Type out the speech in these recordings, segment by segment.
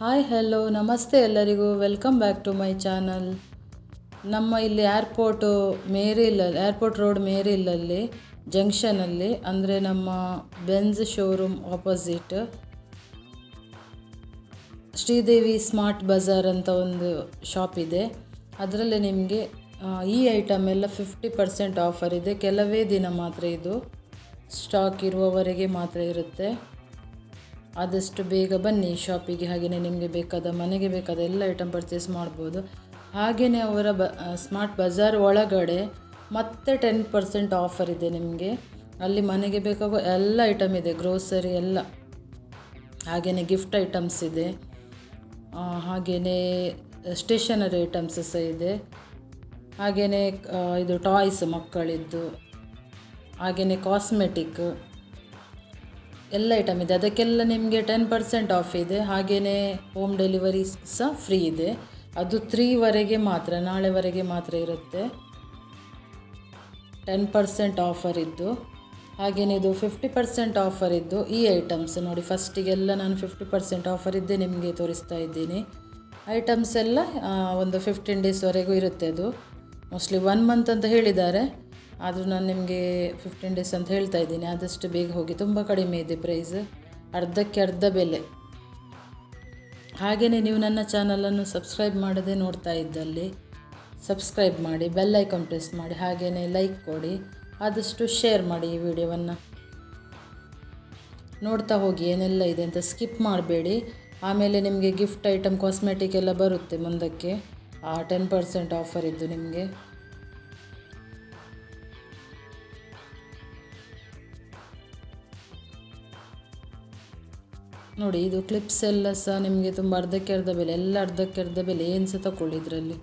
Hi hello ನಮಸ್ತೆ ಎಲ್ಲರಿಗೂ. Welcome back to my channel ನಮ್ಮ ಇಲ್ಲಿ ಏರ್ಪೋರ್ಟು ಮೇರಿಲಲ್ಲಿ ಏರ್ಪೋರ್ಟ್ ರೋಡ್ ಮೇರಿಲಲ್ಲಿ ಜಂಕ್ಷನಲ್ಲಿ ಅಂದರೆ ನಮ್ಮ Benz showroom opposite Sridevi Smart Bazaar ಅಂತ ಒಂದು ಶಾಪ್ ಇದೆ. ಅದರಲ್ಲಿ ನಿಮಗೆ ಈ ಐಟಮ್ ಎಲ್ಲ ಫಿಫ್ಟಿ ಪರ್ಸೆಂಟ್ ಆಫರ್ ಇದೆ. ಕೆಲವೇ ದಿನ ಮಾತ್ರ ಇದು ಸ್ಟಾಕ್ ಇರುವವರೆಗೆ ಮಾತ್ರ ಇರುತ್ತೆ. ಆದಷ್ಟು ಬೇಗ ಬನ್ನಿ ಶಾಪಿಗೆ ಹಾಗೆಯೇ ನಿಮಗೆ ಬೇಕಾದ ಮನೆಗೆ ಬೇಕಾದ ಎಲ್ಲ ಐಟಮ್ ಪರ್ಚೇಸ್ ಮಾಡ್ಬೋದು. ಹಾಗೆಯೇ ಅವರ ಬ ಸ್ಮಾರ್ಟ್ ಬಜಾರ್ ಒಳಗಡೆ ಮತ್ತೆ ಟೆನ್ ಪರ್ಸೆಂಟ್ ಆಫರ್ ಇದೆ ನಿಮಗೆ. ಅಲ್ಲಿ ಮನೆಗೆ ಬೇಕಾಗೋ ಎಲ್ಲ ಐಟಮ್ ಇದೆ ಗ್ರೋಸರಿ ಎಲ್ಲ. ಹಾಗೆಯೇ ಗಿಫ್ಟ್ ಐಟಮ್ಸ್ ಇದೆ. ಹಾಗೆಯೇ ಸ್ಟೇಷನರಿ ಐಟಮ್ಸ್ ಸಹ ಇದೆ. ಹಾಗೆಯೇ ಇದು ಟಾಯ್ಸ್ ಮಕ್ಕಳಿದ್ದು. ಹಾಗೆಯೇ ಕಾಸ್ಮೆಟಿಕ್ ಎಲ್ಲ ಐಟಮ್ ಇದೆ. ಅದಕ್ಕೆಲ್ಲ ನಿಮಗೆ ಟೆನ್ ಪರ್ಸೆಂಟ್ ಆಫ್ ಇದೆ. ಹಾಗೆಯೇ ಹೋಮ್ ಡೆಲಿವರಿ ಸಹ ಫ್ರೀ ಇದೆ. ಅದು ತ್ರೀವರೆಗೆ ಮಾತ್ರ, ನಾಳೆವರೆಗೆ ಮಾತ್ರ ಇರುತ್ತೆ. ಟೆನ್ ಪರ್ಸೆಂಟ್ ಆಫರ್ ಇದ್ದು ಹಾಗೆಯೇ ಇದು ಫಿಫ್ಟಿ ಪರ್ಸೆಂಟ್ ಆಫರ್ ಇದ್ದು, ಈ ಐಟಮ್ಸ್ ನೋಡಿ ಫಸ್ಟಿಗೆಲ್ಲ ನಾನು ಫಿಫ್ಟಿ ಪರ್ಸೆಂಟ್ ಆಫರ್ ಇದ್ದೇ ನಿಮಗೆ ತೋರಿಸ್ತಾ ಇದ್ದೀನಿ. ಐಟಮ್ಸ್ ಎಲ್ಲ ಒಂದು ಫಿಫ್ಟೀನ್ ಡೇಸ್ವರೆಗೂ ಇರುತ್ತೆ ಅದು. ಮೋಸ್ಟ್ಲಿ ಒನ್ ಮಂತ್ ಅಂತ ಹೇಳಿದ್ದಾರೆ. ಆದರೂ ನಾನು ನಿಮಗೆ ಫಿಫ್ಟೀನ್ ಡೇಸ್ ಅಂತ ಹೇಳ್ತಾ ಇದ್ದೀನಿ. ಆದಷ್ಟು ಬೇಗ ಹೋಗಿ. ತುಂಬ ಕಡಿಮೆ ಇದೆ ಪ್ರೈಸ್ ಅರ್ಧಕ್ಕೆ ಅರ್ಧ ಬೆಲೆ. ಹಾಗೆಯೇ ನೀವು ನನ್ನ ಚಾನಲನ್ನು ಸಬ್ಸ್ಕ್ರೈಬ್ ಮಾಡದೆ ನೋಡ್ತಾ ಇದ್ದಲ್ಲಿ ಸಬ್ಸ್ಕ್ರೈಬ್ ಮಾಡಿ ಬೆಲ್ ಐಕಾನ್ ಪ್ರೆಸ್ ಮಾಡಿ ಹಾಗೆಯೇ ಲೈಕ್ ಕೊಡಿ. ಆದಷ್ಟು ಶೇರ್ ಮಾಡಿ ಈ ವಿಡಿಯೋವನ್ನು ನೋಡ್ತಾ ಹೋಗಿ ಏನೆಲ್ಲ ಇದೆ ಅಂತ ಸ್ಕಿಪ್ ಮಾಡಬೇಡಿ. ಆಮೇಲೆ ನಿಮಗೆ ಗಿಫ್ಟ್ ಐಟಮ್ ಕಾಸ್ಮೆಟಿಕ್ ಎಲ್ಲ ಬರುತ್ತೆ ಮುಂದಕ್ಕೆ. ಟೆನ್ ಪರ್ಸೆಂಟ್ ಆಫರ್ ಇದ್ದು ನಿಮಗೆ. ನೋಡಿ, ಇದು ಕ್ಲಿಪ್ಸ್ ಎಲ್ಲ ಸಹ ನಿಮಗೆ ತುಂಬ ಅರ್ಧಕ್ಕೆ ಅರ್ಧ ಬೆಲೆ, ಎಲ್ಲ ಅರ್ಧಕ್ಕೆ ಅರ್ಧ ಬೆಲೆ ಏನು ಸಹ ತಗೊಳ್ಳಿ ಇದರಲ್ಲಿ.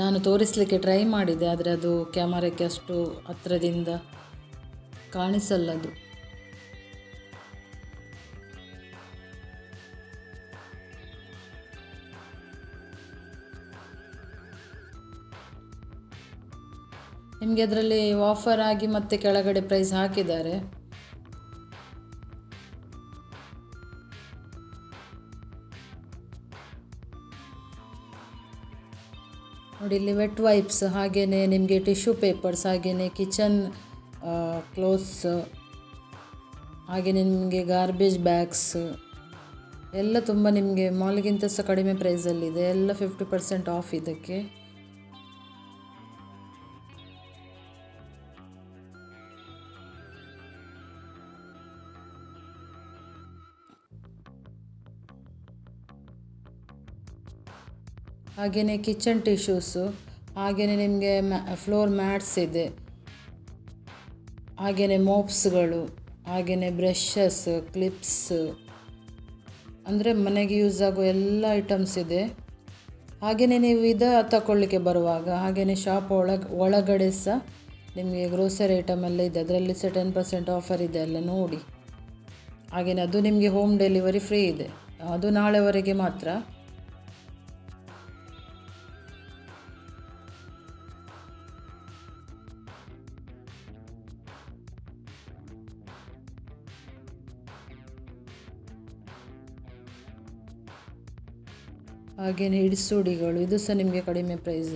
ನಾನು ತೋರಿಸಲಿಕ್ಕೆ ಟ್ರೈ ಮಾಡಿದೆ, ಆದರೆ ಅದು ಕ್ಯಾಮರಕ್ಕೆ ಅಷ್ಟು ಹತ್ತಿರದಿಂದ ಕಾಣಿಸಲ್ಲ ಅದು. ನಿಮಗೆ ಅದರಲ್ಲಿ ಆಫರ್ ಆಗಿ ಮತ್ತೆ ಕೆಳಗಡೆ ಪ್ರೈಸ್ ಹಾಕಿದ್ದಾರೆ. ನೋಡಿ, ಇಲ್ಲಿ ವೆಟ್ ವೈಪ್ಸ್ ಹಾಗೆಯೇ ನಿಮಗೆ ಟಿಶ್ಯೂ ಪೇಪರ್ಸ್ ಹಾಗೆಯೇ ಕಿಚನ್ ಕ್ಲೋತ್ಸ್ ಹಾಗೆಯೇ ನಿಮಗೆ ಗಾರ್ಬೇಜ್ ಬ್ಯಾಗ್ಸ್ ಎಲ್ಲ ತುಂಬ ನಿಮಗೆ ಮಾಲ್ಗಿಂತ ಸಹ ಕಡಿಮೆ ಪ್ರೈಸಲ್ಲಿದೆ ಎಲ್ಲ ಫಿಫ್ಟಿ ಪರ್ಸೆಂಟ್ ಆಫ್ ಇದಕ್ಕೆ. ಹಾಗೆಯೇ ಕಿಚನ್ ಟಿಶ್ಯೂಸು ಹಾಗೆಯೇ ನಿಮಗೆ ಮ್ಯಾ ಫ್ಲೋರ್ ಮ್ಯಾಟ್ಸ್ ಇದೆ. ಹಾಗೆಯೇ ಮೋಪ್ಸ್ಗಳು ಹಾಗೆಯೇ ಬ್ರಷಸ್ ಕ್ಲಿಪ್ಸ್ ಅಂದರೆ ಮನೆಗೆ ಯೂಸ್ ಆಗೋ ಎಲ್ಲ ಐಟಮ್ಸ್ ಇದೆ. ಹಾಗೆಯೇ ನೀವು ಇದು ತಗೊಳ್ಳಿಕ್ಕೆ ಬರುವಾಗ, ಹಾಗೆಯೇ ಶಾಪ್ ಒಳಗೆ, ಒಳಗಡೆ ಸಹ ನಿಮಗೆ ಗ್ರೋಸರಿ ಐಟಮ್ ಎಲ್ಲ ಇದೆ. ಅದರಲ್ಲಿ ಸಹ ಟೆನ್ ಪರ್ಸೆಂಟ್ ಆಫರ್ ಇದೆ ಎಲ್ಲ ನೋಡಿ. ಹಾಗೆಯೇ ಅದು ನಿಮಗೆ ಹೋಮ್ ಡೆಲಿವರಿ ಫ್ರೀ ಇದೆ. ಅದು ನಾಳೆವರೆಗೆ ಮಾತ್ರ. ಹಾಗೆಯೇ ಹಿಡಿಸುಡಿಗಳು, ಇದು ಸಹ ನಿಮಗೆ ಕಡಿಮೆ ಪ್ರೈಸ್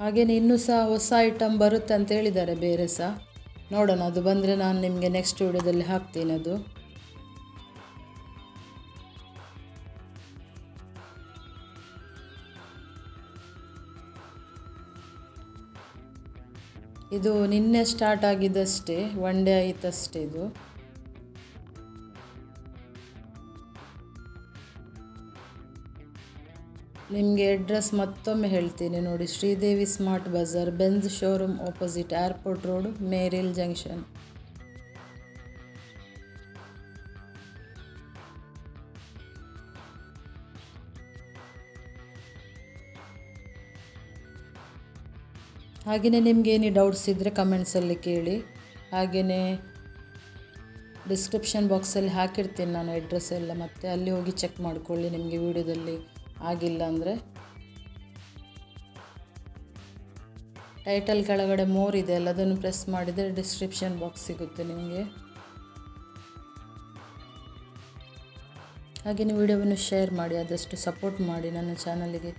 ಹಾಗೇನೆ ಇನ್ನೂ ಸಹ ಹೊಸ ಐಟಮ್ ಬರುತ್ತೆ ಅಂತ ಹೇಳಿದ್ದಾರೆ ಬೇರೆ ಸಹ. ನೋಡೋಣ, ಅದು ಬಂದರೆ ನಾನು ನಿಮಗೆ ನೆಕ್ಸ್ಟ್ ವಿಡಿಯೋದಲ್ಲಿ ಹಾಕ್ತೀನಿ ಅದು. ಇದು ನಿನ್ನೆ ಸ್ಟಾರ್ಟ್ ಆಗಿದ್ದಷ್ಟೇ ಒನ್ ಡೇ ಆಯಿತಷ್ಟೇ ಇದು. ನಿಮಗೆ ಅಡ್ರೆಸ್ ಮತ್ತೊಮ್ಮೆ ಹೇಳ್ತೀನಿ ನೋಡಿ, Sridevi Smart Bazaar Benz showroom opposite airport road Maryhill junction ಹಾಗೆಯೇ ನಿಮಗೆ ಏನೇ ಡೌಟ್ಸ್ ಇದ್ದರೆ ಕಮೆಂಟ್ಸಲ್ಲಿ ಕೇಳಿ. ಹಾಗೆಯೇ ಡಿಸ್ಕ್ರಿಪ್ಷನ್ ಬಾಕ್ಸಲ್ಲಿ ಹಾಕಿರ್ತೀನಿ ನಾನು ಅಡ್ರೆಸ್ ಎಲ್ಲ, ಮತ್ತು ಅಲ್ಲಿ ಹೋಗಿ ಚೆಕ್ ಮಾಡಿಕೊಳ್ಳಿ ನಿಮಗೆ ವೀಡಿಯೋದಲ್ಲಿ ಆಗಿಲ್ಲ ಅಂದರೆ. ಟೈಟಲ್ ಕೆಳಗಡೆ ಮೋರ್ ಇದೆ ಅಲ್ಲ ಅದನ್ನು ಪ್ರೆಸ್ ಮಾಡಿದರೆ ಡಿಸ್ಕ್ರಿಪ್ಷನ್ ಬಾಕ್ಸ್ ಸಿಗುತ್ತೆ ನಿಮಗೆ. ಹಾಗೆಯೇ ವಿಡಿಯೋವನ್ನು ಶೇರ್ ಮಾಡಿ, ಆದಷ್ಟು ಸಪೋರ್ಟ್ ಮಾಡಿ ನನ್ನ ಚಾನಲಿಗೆ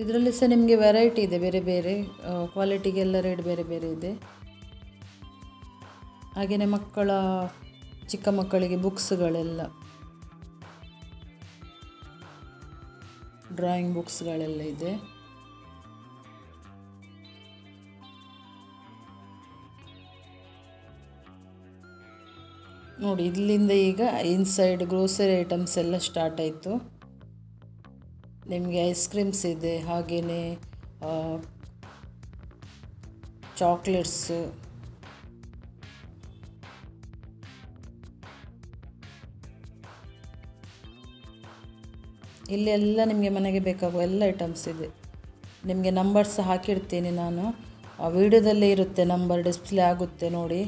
ಇದರಲ್ಲಿ ಸಹ ನಿಮಗೆ ವೆರೈಟಿ ಇದೆ, ಬೇರೆ ಬೇರೆ ಕ್ವಾಲಿಟಿಗೆಲ್ಲ ರೇಟ್ ಬೇರೆ ಬೇರೆ ಇದೆ. ಹಾಗೆಯೇ ಮಕ್ಕಳ, ಚಿಕ್ಕ ಮಕ್ಕಳಿಗೆ ಬುಕ್ಸ್ಗಳೆಲ್ಲ ಡ್ರಾಯಿಂಗ್ ಬುಕ್ಸ್ಗಳೆಲ್ಲ ಇದೆ. ನೋಡಿ, ಇಲ್ಲಿಂದ ಈಗ ಇನ್ಸೈಡ್ ಗ್ರೋಸರಿ ಐಟಮ್ಸ್ ಎಲ್ಲ ಸ್ಟಾರ್ಟ್ ಆಯಿತು. ನಿಮಗೆ ಐಸ್ ಕ್ರೀಮ್ಸ್ ಇದೆ ಹಾಗೆಯೇ ಚಾಕ್ಲೇಟ್ಸು ಇಲ್ಲೆಲ್ಲ ನಿಮಗೆ ಮನೆಗೆ ಬೇಕಾಗುವ ಎಲ್ಲ ಐಟಮ್ಸ್ ಇದೆ. ನಿಮಗೆ ನಂಬರ್ಸ್ ಹಾಕಿರ್ತೀನಿ ನಾನು. ಆ ವಿಡಿಯೋದಲ್ಲೇ ಇರುತ್ತೆ ನಂಬರ್ ಡಿಸ್ಪ್ಲೇ ಆಗುತ್ತೆ ನೋಡಿ.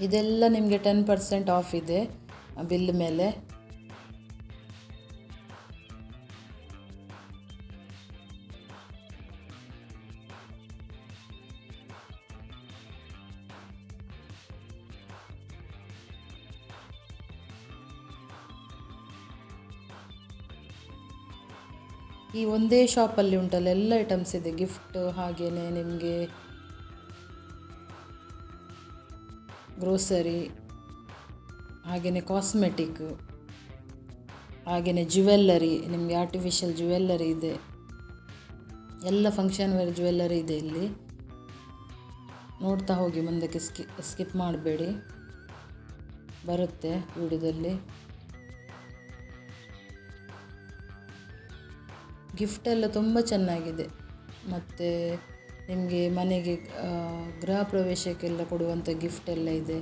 ಇದೆಲ್ಲ ನಿಮಗೆ ಟೆನ್ ಪರ್ಸೆಂಟ್ ಆಫ್ ಇದೆ ಬಿಲ್ ಮೇಲೆ. ಈ ಒಂದೇ ಶಾಪಲ್ಲಿ ಉಂಟಲ್ಲ ಎಲ್ಲ ಐಟಮ್ಸ್ ಇದೆ ಗಿಫ್ಟ್ ಹಾಗೆಯೇ ನಿಮಗೆ ಗ್ರೋಸರಿ ಹಾಗೆಯೇ ಕಾಸ್ಮೆಟಿಕ್ ಹಾಗೆಯೇ ಜ್ಯುವೆಲ್ಲರಿ, ನಿಮಗೆ ಆರ್ಟಿಫಿಷಿಯಲ್ ಜ್ಯುವೆಲ್ಲರಿ ಇದೆ. ಎಲ್ಲ ಫಂಕ್ಷನ್ ವೇರ್ ಜ್ಯುವೆಲ್ಲರಿ ಇದೆ ಇಲ್ಲಿ. ನೋಡ್ತಾ ಹೋಗಿ, ಮುಂದಕ್ಕೆ ಸ್ಕಿ ಸ್ಕಿಪ್ ಮಾಡಬೇಡಿ. ಬರುತ್ತೆ ವಿಡಿಯೋದಲ್ಲಿ. ಗಿಫ್ಟೆಲ್ಲ ತುಂಬ ಚೆನ್ನಾಗಿದೆ. ಮತ್ತು ನಿಮಗೆ ಮನೆಗೆ ಗೃಹ ಪ್ರವೇಶಕ್ಕೆಲ್ಲ ಕೊಡುವಂಥ ಗಿಫ್ಟ್ ಎಲ್ಲ ಇದೆ.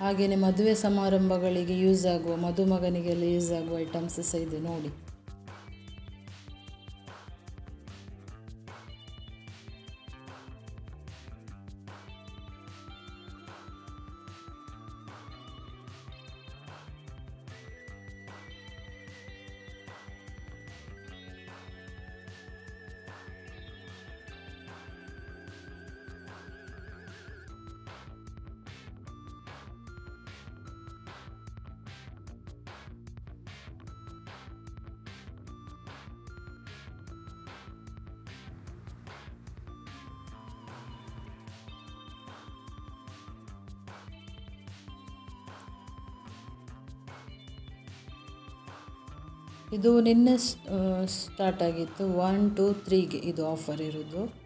ಹಾಗೆಯೇ ಮದುವೆ ಸಮಾರಂಭಗಳಿಗೆ ಯೂಸ್ ಆಗುವ, ಮದುಮಗನಿಗೆಲ್ಲ ಯೂಸ್ ಆಗುವ ಐಟಮ್ಸ್ ಸಹ ಇದೆ ನೋಡಿ. ಇದು ನಿನ್ನೆ ಸ್ಟಾರ್ಟ್ ಆಗಿತ್ತು. ಒನ್ ಟು ತ್ರೀಗೆ ಇದು ಆಫರ್ ಇರೋದು.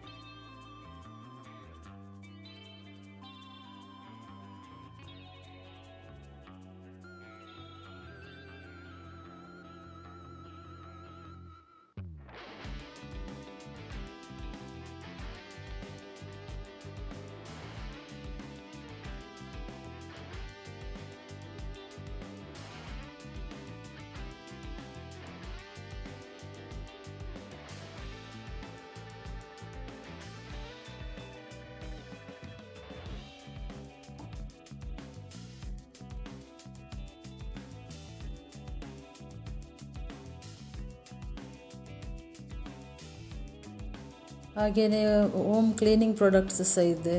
ಹಾಗೆಯೇ ಹೋಮ್ ಕ್ಲೀನಿಂಗ್ ಪ್ರಾಡಕ್ಟ್ಸ್ ಸಹ ಇದೆ.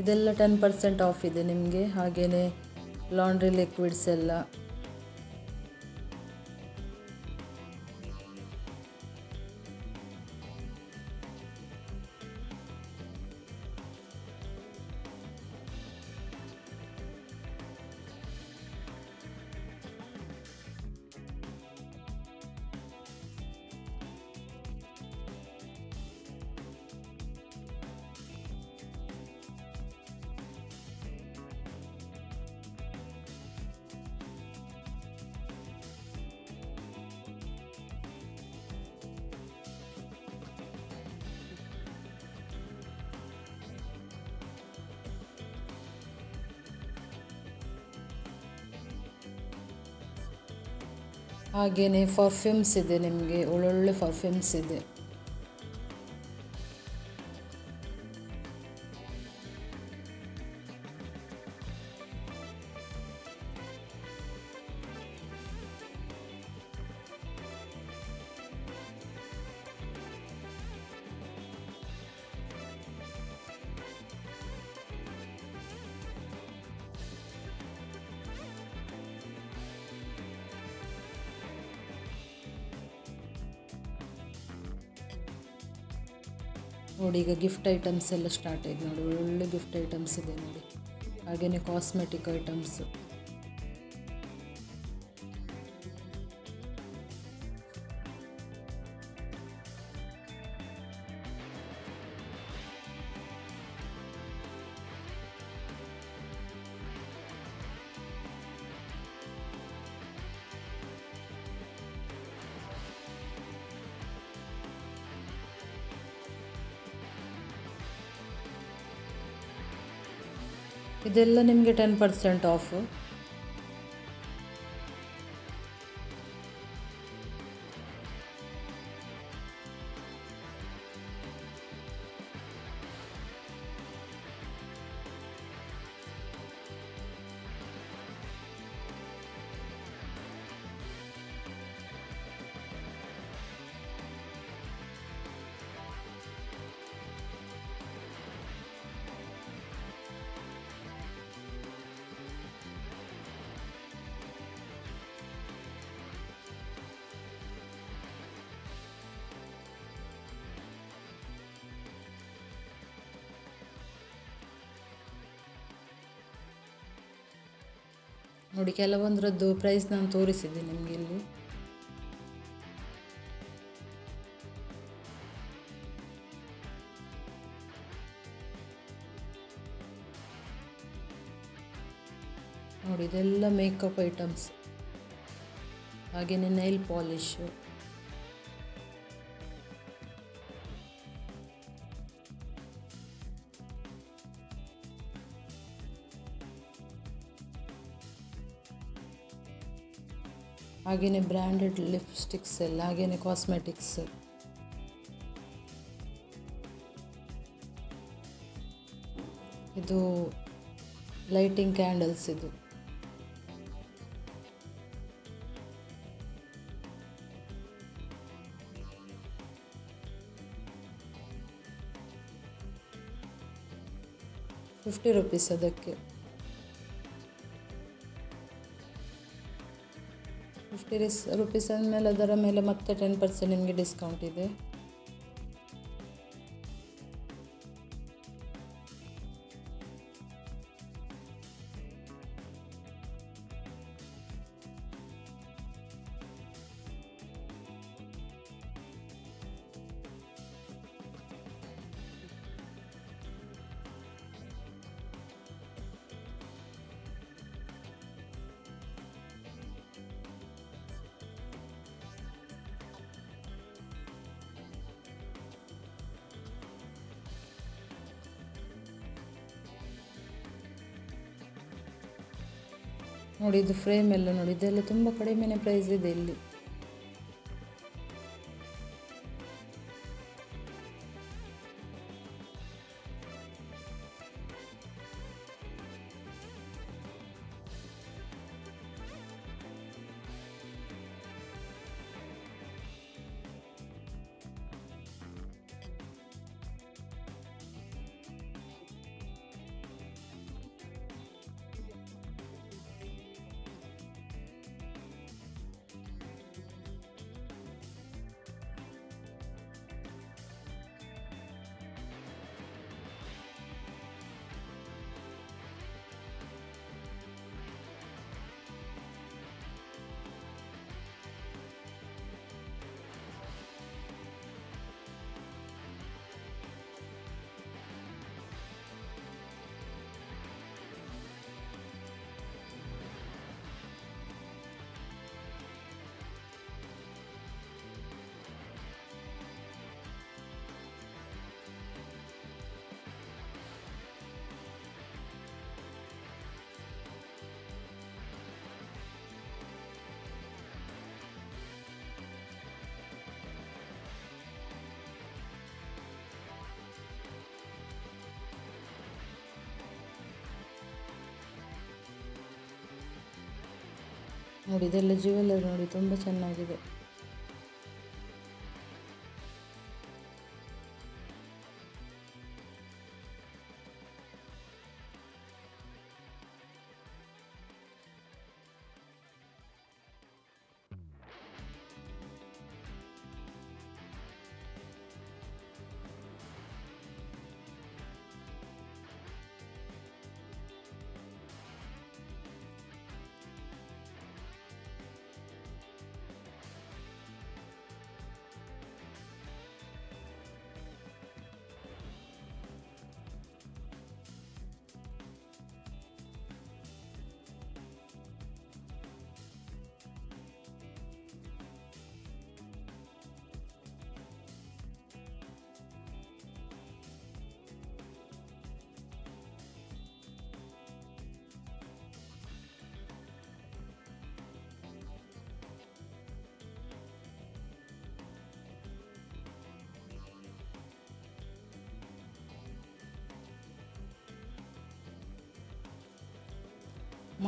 ಇದೆಲ್ಲ ಟೆನ್ ಪರ್ಸೆಂಟ್ ಆಫ್ ಇದೆ ನಿಮಗೆ ಹಾಗೆಯೇ ಲಾಂಡ್ರಿ ಲಿಕ್ವಿಡ್ಸ್ ಎಲ್ಲ. ಹಾಗೆಯೇ ಪರ್ಫ್ಯೂಮ್ಸ್ ಇದೆ ನಿಮಗೆ ಒಳ್ಳೊಳ್ಳೆ ಪರ್ಫ್ಯೂಮ್ಸ್ ಇದೆ. ನೋಡಿ, ಈಗ ಗಿಫ್ಟ್ ಐಟಮ್ಸ್ ಎಲ್ಲ ಸ್ಟಾರ್ಟ್ ಆಯ್ತು ನೋಡಿ, ಒಳ್ಳೆ ಗಿಫ್ಟ್ ಐಟಮ್ಸ್ ಇದೆ ನೋಡಿ. ಹಾಗೆಯೇ ಕಾಸ್ಮೆಟಿಕ್ ಐಟಮ್ಸ್ ಇದೆಲ್ಲ ನಿಮಗೆ ಟೆನ್ ಪರ್ಸೆಂಟ್ ಆಫ್ ನೋಡಿ ಕೆಲವೊಂದರದ್ದು ಪ್ರೈಸ್ ನಾನು ತೋರಿಸಿದ್ದೆ ನಿಮಗೆ ಇಲ್ಲಿ. ನೋಡಿ ಇದೆಲ್ಲ ಮೇಕಪ್ ಐಟಮ್ಸ್ ಹಾಗೆಯೇ ನೈಲ್ ಪಾಲಿಶು ಹಾಗೆಯೇ ಬ್ರ್ಯಾಂಡೆಡ್ ಲಿಪ್ಸ್ಟಿಕ್ಸ್ ಎಲ್ಲ ಹಾಗೆಯೇ ಕಾಸ್ಮೆಟಿಕ್ಸ್ ಇದು ಲೈಟಿಂಗ್ ಕ್ಯಾಂಡಲ್ಸ್ ಇದು. ಫಿಫ್ಟಿ ರುಪೀಸ್ ಅದಕ್ಕೆ. ಫಿಫ್ಟಿ ರಿಸ್ ರುಪೀಸ್ ಅಂದಮೇಲೆ ಅದರ ಮೇಲೆ ಮತ್ತೆ ಟೆನ್ ಪರ್ಸೆಂಟ್ ನಿಮಗೆ ಡಿಸ್ಕೌಂಟ್ ಇದೆ. ನೋಡಿ ಇದು ಫ್ರೇಮ್ ಎಲ್ಲ ನೋಡಿ ಇದೆಲ್ಲ ತುಂಬ ಕಡಿಮೆನೇ ಪ್ರೈಸ್ ಇದೆ ಇಲ್ಲಿ. ನೋಡಿ ಇದೆಲ್ಲ ಜ್ಯುವೆಲ್ಲರಿ ನೋಡಿ ತುಂಬ ಚೆನ್ನಾಗಿದೆ.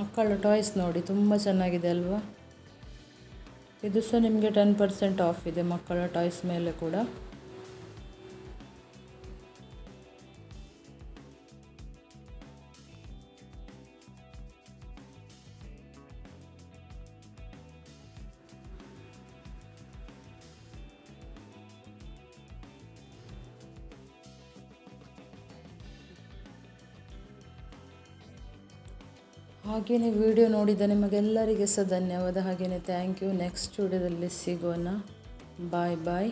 ಮಕ್ಕಳ ಟಾಯ್ಸ್ ನೋಡಿ, ತುಂಬ ಚೆನ್ನಾಗಿದೆ ಅಲ್ವಾ? ಇದು ಸಹ ನಿಮಗೆ ಟೆನ್ ಪರ್ಸೆಂಟ್ ಆಫ್ ಇದೆ ಮಕ್ಕಳ ಟಾಯ್ಸ್ ಮೇಲೆ ಕೂಡ. ಹಾಗೆಯೇ ವಿಡಿಯೋ ನೋಡಿದ ನಿಮಗೆಲ್ಲರಿಗೆ ಸಹ ಧನ್ಯವಾದ. ಹಾಗೇನೆ ಥ್ಯಾಂಕ್ ಯು ನೆಕ್ಸ್ಟ್ ವಿಡಿಯೋದಲ್ಲಿ ಸಿಗೋಣ. ಬಾಯ್ ಬಾಯ್